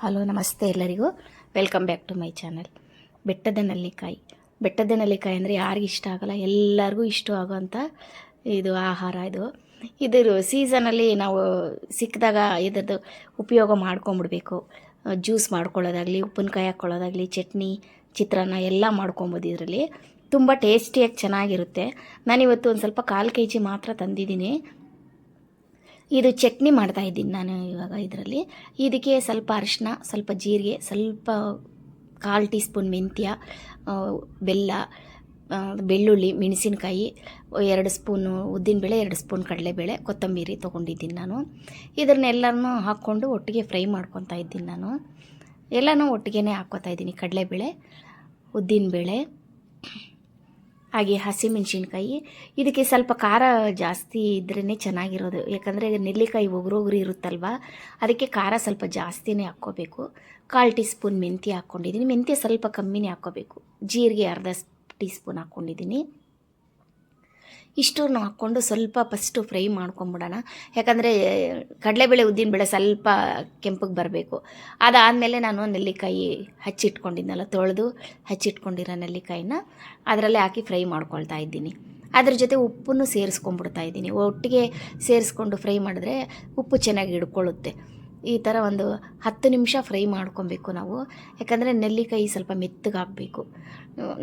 Hello, ನಮಸ್ತೆ ಎಲ್ಲರಿಗೂ. Welcome back to my channel ಬೆಟ್ಟದ ನೆಲ್ಲಿಕಾಯಿ ಬೆಟ್ಟದ ನೆಲ್ಲಿಕಾಯಿ ಅಂದರೆ ಯಾರಿಗೂ ಇಷ್ಟ ಆಗಲ್ಲ, ಎಲ್ಲರಿಗೂ ಇಷ್ಟ ಆಗುವಂಥ ಇದು ಆಹಾರ ಇದು. ಇದರ ಸೀಸನಲ್ಲಿ ನಾವು ಸಿಕ್ಕಿದಾಗ ಇದರದ್ದು ಉಪಯೋಗ ಮಾಡ್ಕೊಂಬಿಡ್ಬೇಕು. ಜ್ಯೂಸ್ ಮಾಡ್ಕೊಳ್ಳೋದಾಗಲಿ, ಉಪ್ಪಿನಕಾಯಿ ಹಾಕ್ಕೊಳ್ಳೋದಾಗಲಿ, ಚಟ್ನಿ, ಚಿತ್ರಾನ್ನ ಎಲ್ಲ ಮಾಡ್ಕೊಬೋದು ಇದರಲ್ಲಿ. ತುಂಬ ಟೇಸ್ಟಿಯಾಗಿ ಚೆನ್ನಾಗಿರುತ್ತೆ. ನಾನಿವತ್ತು ಒಂದು ಸ್ವಲ್ಪ ಕಾಲು ಕೆ ಜಿ ಮಾತ್ರ ತಂದಿದ್ದೀನಿ. ಇದು ಚಟ್ನಿ ಮಾಡ್ತಾ ಇದ್ದೀನಿ ನಾನು ಇವಾಗ ಇದರಲ್ಲಿ. ಇದಕ್ಕೆ ಸ್ವಲ್ಪ ಅರಿಶಿನ ಸ್ವಲ್ಪ ಜೀರಿಗೆ, ಸ್ವಲ್ಪ ಕಾಲು ಟೀ ಸ್ಪೂನ್ ಮೆಂತ್ಯ ಬೆಲ್ಲ ಬೆಳ್ಳುಳ್ಳಿ, ಮೆಣಸಿನಕಾಯಿ, ಎರಡು ಸ್ಪೂನು ಉದ್ದಿನಬೇಳೆ, ಎರಡು ಸ್ಪೂನ್ ಕಡಲೆಬೇಳೆ, ಕೊತ್ತಂಬರಿ ತೊಗೊಂಡಿದ್ದೀನಿ ನಾನು. ಇದನ್ನೆಲ್ಲನೂ ಹಾಕ್ಕೊಂಡು ಒಟ್ಟಿಗೆ ಫ್ರೈ ಮಾಡ್ಕೊತಾ ಇದ್ದೀನಿ ನಾನು. ಎಲ್ಲನೂ ಒಟ್ಟಿಗೆ ಹಾಕ್ಕೊತಾ ಇದ್ದೀನಿ ಕಡಲೆಬೇಳೆ, ಉದ್ದಿನಬೇಳೆ ಹಾಗೆ ಹಸಿಮೆಣ್ಸಿನ್ಕಾಯಿ. ಇದಕ್ಕೆ ಸ್ವಲ್ಪ ಖಾರ ಜಾಸ್ತಿ ಇದ್ರೇ ಚೆನ್ನಾಗಿರೋದು. ಯಾಕಂದರೆ ನೆಲ್ಲಿಕಾಯಿ ಒಗ್ರೋಗ್ರಿ ಇರುತ್ತಲ್ವ? ಅದಕ್ಕೆ ಖಾರ ಸ್ವಲ್ಪ ಜಾಸ್ತಿನೇ ಹಾಕ್ಕೋಬೇಕು. ಕಾಲು ಟೀ ಸ್ಪೂನ್ ಮೆಂತ್ಯ ಹಾಕ್ಕೊಂಡಿದ್ದೀನಿ. ಮೆಂತ್ಯ ಸ್ವಲ್ಪ ಕಮ್ಮಿನೇ ಹಾಕ್ಕೋಬೇಕು. ಜೀರಿಗೆ ಅರ್ಧ ಟೀ ಸ್ಪೂನ್ ಹಾಕ್ಕೊಂಡಿದ್ದೀನಿ. ಇಷ್ಟನ್ನು ಹಾಕ್ಕೊಂಡು ಸ್ವಲ್ಪ ಫಸ್ಟು ಫ್ರೈ ಮಾಡ್ಕೊಂಬಿಡೋಣ. ಯಾಕಂದರೆ, ಕಡಲೆಬೇಳೆ ಉದ್ದಿನ ಬೇಳೆ ಸ್ವಲ್ಪ ಕೆಂಪಗೆ ಬರಬೇಕು. ಅದಾದಮೇಲೆ ನಾನು ನೆಲ್ಲಿಕಾಯಿ ಹಚ್ಚಿಟ್ಕೊಂಡಿದ್ನಲ್ಲ, ತೊಳೆದು ಹಚ್ಚಿಟ್ಕೊಂಡಿರೋ ನೆಲ್ಲಿಕಾಯಿನ ಅದರಲ್ಲೇ ಹಾಕಿ ಫ್ರೈ ಮಾಡ್ಕೊಳ್ತಾ ಇದ್ದೀನಿ. ಅದ್ರ ಜೊತೆ ಉಪ್ಪನ್ನು ಸೇರಿಸ್ಕೊಂಡ್ಬಿಡ್ತಾ ಇದ್ದೀನಿ. ಒಟ್ಟಿಗೆ ಸೇರಿಸ್ಕೊಂಡು ಫ್ರೈ ಮಾಡಿದ್ರೆ ಉಪ್ಪು ಚೆನ್ನಾಗಿ ಹಿಡ್ಕೊಳ್ಳುತ್ತೆ ಈ ಥರ ಒಂದು ಹತ್ತು ನಿಮಿಷ ಫ್ರೈ ಮಾಡ್ಕೊಬೇಕು ನಾವು. ಯಾಕಂದರೆ ನೆಲ್ಲಿಕಾಯಿ ಸ್ವಲ್ಪ ಮೆತ್ತಗಾಗಬೇಕು.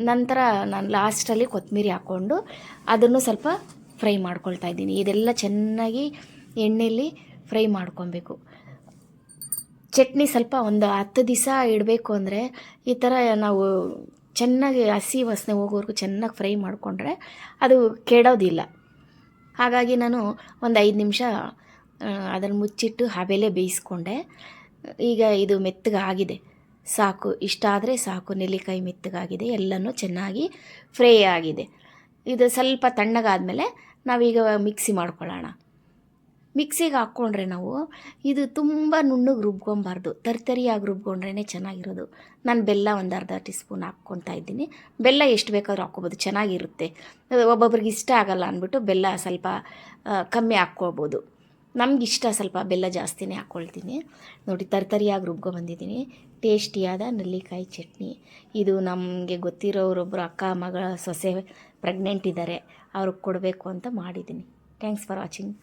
ನಂತರ ನಾನು ಲಾಸ್ಟಲ್ಲಿ ಕೊತ್ತಂಬರಿ ಹಾಕ್ಕೊಂಡು ಅದನ್ನು ಸ್ವಲ್ಪ ಫ್ರೈ ಮಾಡ್ಕೊಳ್ತಾ ಇದ್ದೀನಿ. ಇದೆಲ್ಲ ಚೆನ್ನಾಗಿ ಎಣ್ಣೆಯಲ್ಲಿ ಫ್ರೈ ಮಾಡ್ಕೊಬೇಕು. ಚಟ್ನಿ ಸ್ವಲ್ಪ ಒಂದು ಹತ್ತು ದಿವಸ ಇಡಬೇಕು ಅಂದರೆ ಈ ಥರ ನಾವು ಚೆನ್ನಾಗಿ ಹಸಿ ವಾಸನೆ ಹೋಗೋವರೆಗೂ ಚೆನ್ನಾಗಿ ಫ್ರೈ ಮಾಡಿಕೊಂಡ್ರೆ ಅದು ಕೆಡೋದಿಲ್ಲ. ಹಾಗಾಗಿ ನಾನು ಒಂದು ಐದು ನಿಮಿಷ ಅದನ್ನು ಮುಚ್ಚಿಟ್ಟು ಹಬೆಲೆ ಬೇಯಿಸ್ಕೊಂಡೆ. ಈಗ ಇದು ಮೆತ್ತಗಾಗಿದೆ. ಸಾಕು ಇಷ್ಟಾದರೆ ಸಾಕು, ನೆಲ್ಲಿಕಾಯಿ ಮೆತ್ತಗಾಗಿದೆ, ಎಲ್ಲನೂ ಚೆನ್ನಾಗಿ ಫ್ರೈ ಆಗಿದೆ. ಇದು ಸ್ವಲ್ಪ ತಣ್ಣಗಾದಮೇಲೆ ನಾವೀಗ ಮಿಕ್ಸಿ ಮಾಡ್ಕೊಳ್ಳೋಣ. ಮಿಕ್ಸಿಗೆ ಹಾಕ್ಕೊಂಡ್ರೆ ನಾವು ಇದು ತುಂಬ ನುಣ್ಣಗೆ ರುಬ್ಕೊಬಾರ್ದು. ತರ್ತರಿಯಾಗಿ ರುಬ್ಕೊಂಡ್ರೇ ಚೆನ್ನಾಗಿರೋದು. ನಾನು ಬೆಲ್ಲ ಒಂದು ಅರ್ಧ ಟೀ ಸ್ಪೂನ್ ಹಾಕ್ಕೊತಾ ಇದ್ದೀನಿ. ಬೆಲ್ಲ ಎಷ್ಟು ಬೇಕಾದ್ರೂ ಹಾಕ್ಕೋಬೋದು, ಚೆನ್ನಾಗಿರುತ್ತೆ. ಒಬ್ಬೊಬ್ರಿಗೆ ಇಷ್ಟ ಆಗಲ್ಲ ಅಂದ್ಬಿಟ್ಟು ಬೆಲ್ಲ ಸ್ವಲ್ಪ ಕಮ್ಮಿ ಹಾಕ್ಕೋಬೋದು. ನಮ್ಗೆ ಇಷ್ಟ ಸ್ವಲ್ಪ ಬೆಲ್ಲ ಜಾಸ್ತಿನೇ ಹಾಕ್ಕೊಳ್ತೀನಿ ನೋಡಿ, ತರ್ತರಿಯಾಗಿ ರುಬ್ಕೊಂಬಂದಿದ್ದೀನಿ ಟೇಸ್ಟಿಯಾದ ನೆಲ್ಲಿಕಾಯಿ ಚಟ್ನಿ. ಇದು ನಮಗೆ ಗೊತ್ತಿರೋರೊಬ್ಬರು ಅಕ್ಕ, ಮಗಳ, ಸೊಸೆ ಪ್ರೆಗ್ನೆಂಟ್ ಇದ್ದಾರೆ ಅವ್ರಿಗೆ ಕೊಡಬೇಕು ಅಂತ ಮಾಡಿದ್ದೀನಿ. Thanks for watching